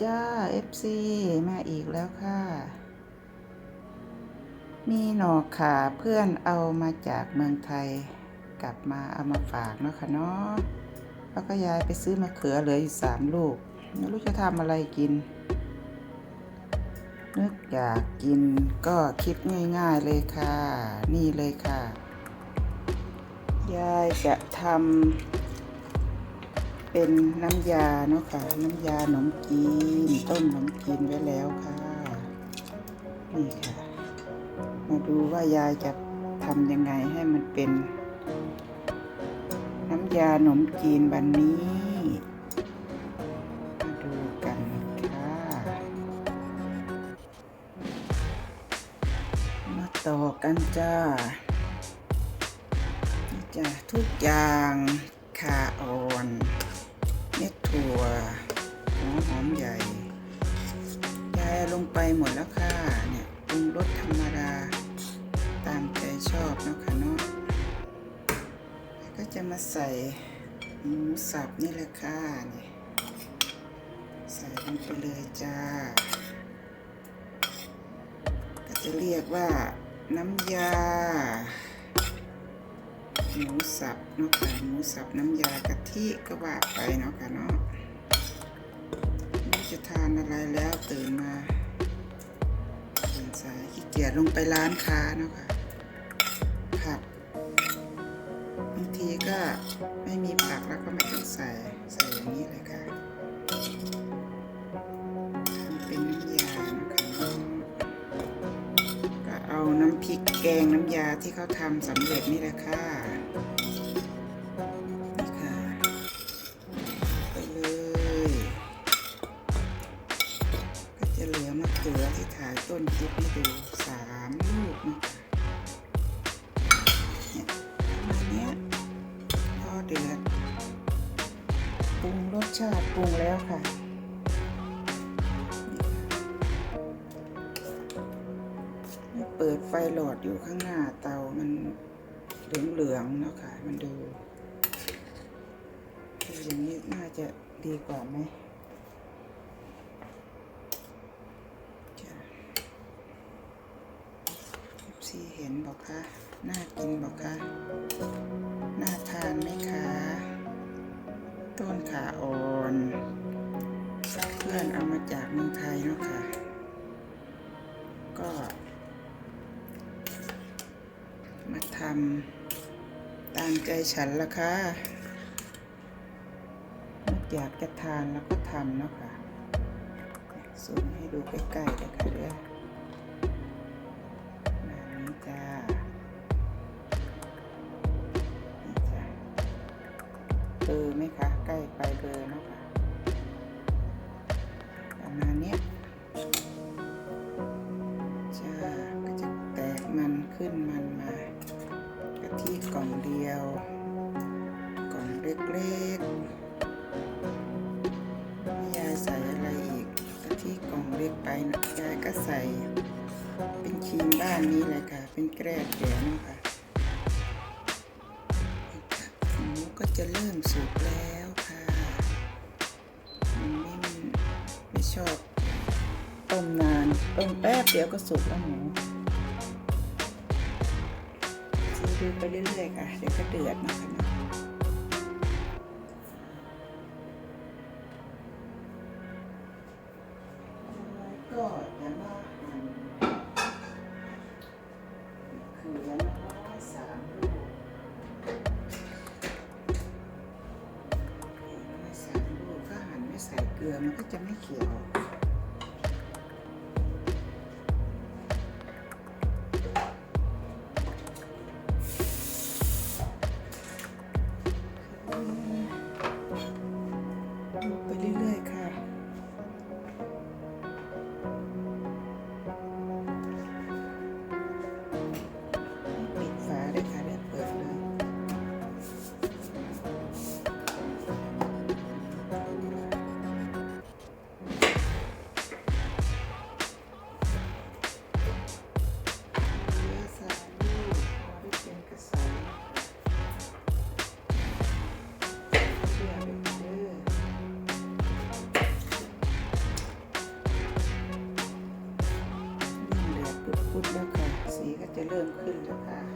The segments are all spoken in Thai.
จ้า FC มาอีกแล้วค่ะ มีหน่อขาเพื่อนเอามาจากเมืองไทย กลับมาเอามาฝากเนาะค่ะเนาะแล้วก็ยายไปซื้อมะเขือเหลืออยู่สามลูกไม่รู้จะทำอะไรกิน นึกอยากกินก็คิดง่ายๆเลยค่ะ นี่เลยค่ะ ยายจะทำ เป็นน้ำยาเนาะค่ะ น้ำยาขนมจีน ต้มขนมจีนไว้แล้วค่ะ นี่ค่ะ มาดูว่ายายจะทำยังไงให้มันเป็น น้ำยาขนมจีนวันนี้ มาดูกันค่ะ มาต่อกันจ้าจ้ะทุกอย่างขาอ่อน เม็ดถั่วหัวหอมใหญ่ยายลงไปหมดแล้วค่ะเนี่ยปรุงรสธรรมดา ตามใจชอบเนาะค่ะเนาะก็จะมาใส่หมูสับนี่แหละค่ะเนี่ยใส่ลงไปเลยจ้า ก็จะเรียกว่าน้ำยา หมูสับเนาะค่ะหมูสับน้ำยากะทิก็ว่าไปเนาะค่ะเนาะไม่จะทานอะไรแล้วตื่นมาตื่นสายขี้เกียจลงไปร้านค้าเนาะค่ะผักบางทีก็ไม่มีผักแล้วก็ไม่ต้องใส่ใส่อย่างนี้เลยค่ะ แกงน้ำยาที่เขาทำสำเร็จนี่แหละค่ะนี่ค่ะไปเลย ก็จะเหลือมะเขือที่ถ่ายต้นคลิปให้ดูสามลูกนะคะเนี่ยประมาณเนี้พอเดือดปรุงรสชาติปรุงแล้วค่ะ ปิดไฟหลอดอยู่ข้างหน้าเตามันเหลืองๆเนาะค่ะ มันดูดูอย่างนี้น่าจะดีกว่าไหมจ้ะซีเห็นบอกคะน่ากินบอกคะน่าทานไหมคะ ต้นขาอ่อน เพื่อนเอามาจากเมืองไทยเนาะค่ะาทำตามใจฉันละค่ะอยากจะทานแล้วก็ทำเนาะค่ะซูมให้ดูใกล้ๆเลยค่ะเด้อานนี้เลยค่ะ เป็นแกล้แขนค่ะหมูก็จะเริ่มสุกแล้วค่ะไม่ไม่ชอบต้มนานต้มแป๊บเดียวก็สุกแล้วหมูดูไปเรื่อยๆค่ะเดี๋ยวก็เดือดนะคะเนาะ มันก็จะไม่เขียว ก็จะ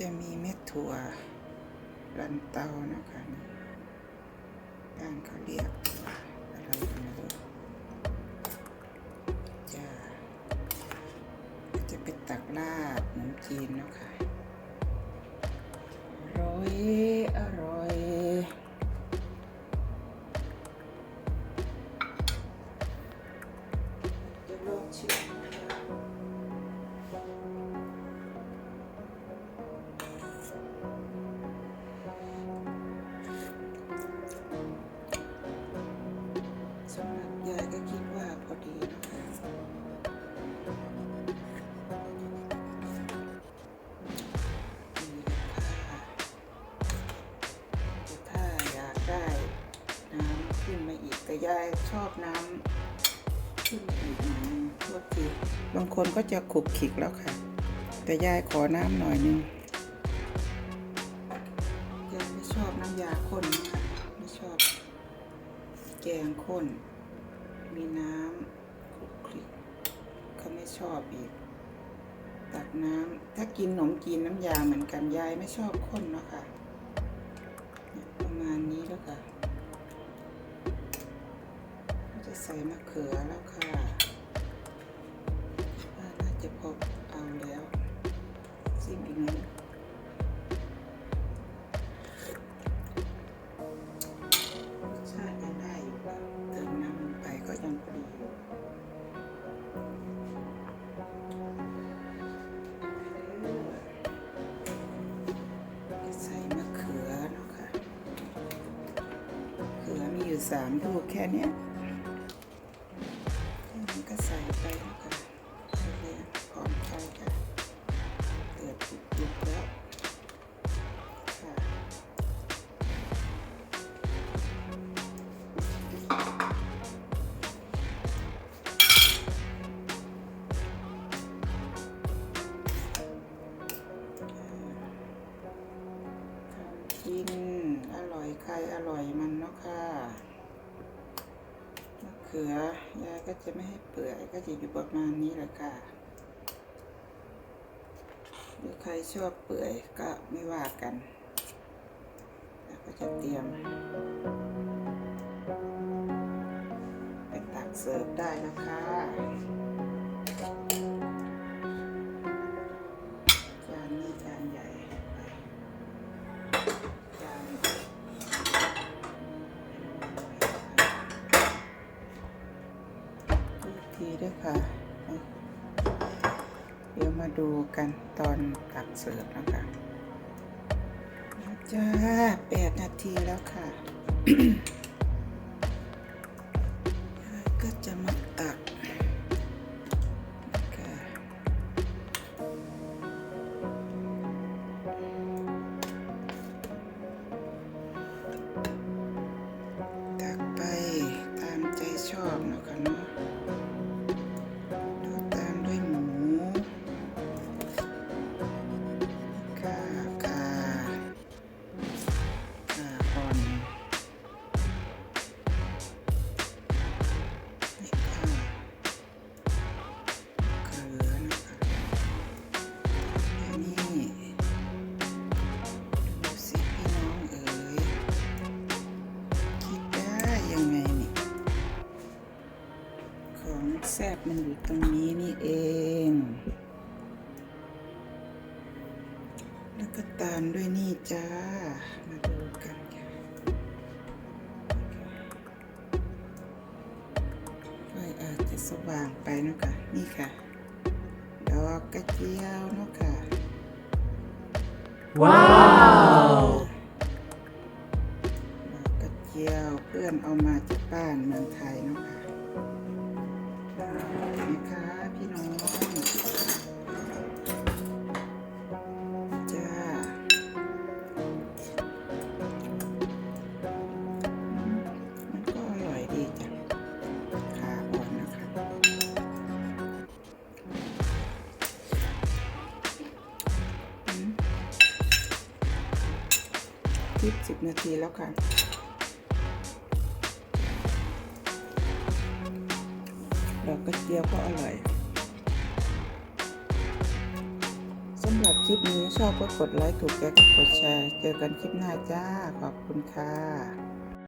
จะมีเม็ดถั่วรันเตานะคะนี่บ้านเขาเรียกอะไรกันไม่รู้จะจะไปตักลาบขนมจีนเนาะค่ะอร่อยอร่อย ชอบน้ำขึ้นอีกหน่อยนึงโทษทีบางคนก็จะขุกขิกแล้วค่ะ แต่ยายขอน้ำหน่อยนึงยายไม่ชอบน้ำยาข้นค่ะไม่ชอบ แกงข้น มีน้ำขุกขิกเขาไม่ชอบอีก ตักน้ำถ้ากินขนมจีนน้ำยาเหมือนกันยายไม่ชอบข้นเนาะค่ะเนี่ยประมาณนี้แล้วค่ะ ใส่มะเขือแล้วค่ะว่าน่าจะพอเอาแล้วซิมอีกนิดรสชาติยังได้อยู่ค่ะเติมน้ำลงไปก็ยังพอดีอยู่จะใส่มะเขือเนาะค่ะเขือมีอยู่สามลูกแค่เนี้ย เขือยายก็จะไม่ให้เปื่อยก็จะอยู่ประมาณนี้แหละค่ะหรือใครชอบเปื่อยก็ไม่ว่ากันแล้วก็จะเตรียม ไปตักเสิร์ฟได้นะคะ ดูกันตอนตักเสิร์ฟนะคะจ้าแปดนาทีแล้วค่ะ ก็จะมาตักตักไปตามใจชอบนะคะเนาะ มันอยู่ตรงนี้นี่เอง แล้วก็ตามด้วยนี่จ้า มาดูกันค่ะไฟอาจจะสว่างไปเนอะค่ะ นี่ค่ะ ดอกกระเจียวเนอะค่ะ ว้าวดอกกระเจียวเพื่อนเอามาจากบ้านเมืองไทยเนาะค่ะ คลิป 10 นาทีแล้วค่ะ ดอกกระเจียวก็อร่อยสำหรับคลิปนี้ชอบก็กดไลค์ ถูกใจก็กดแชร์ เจอกันคลิปหน้าจ้า ขอบคุณค่ะ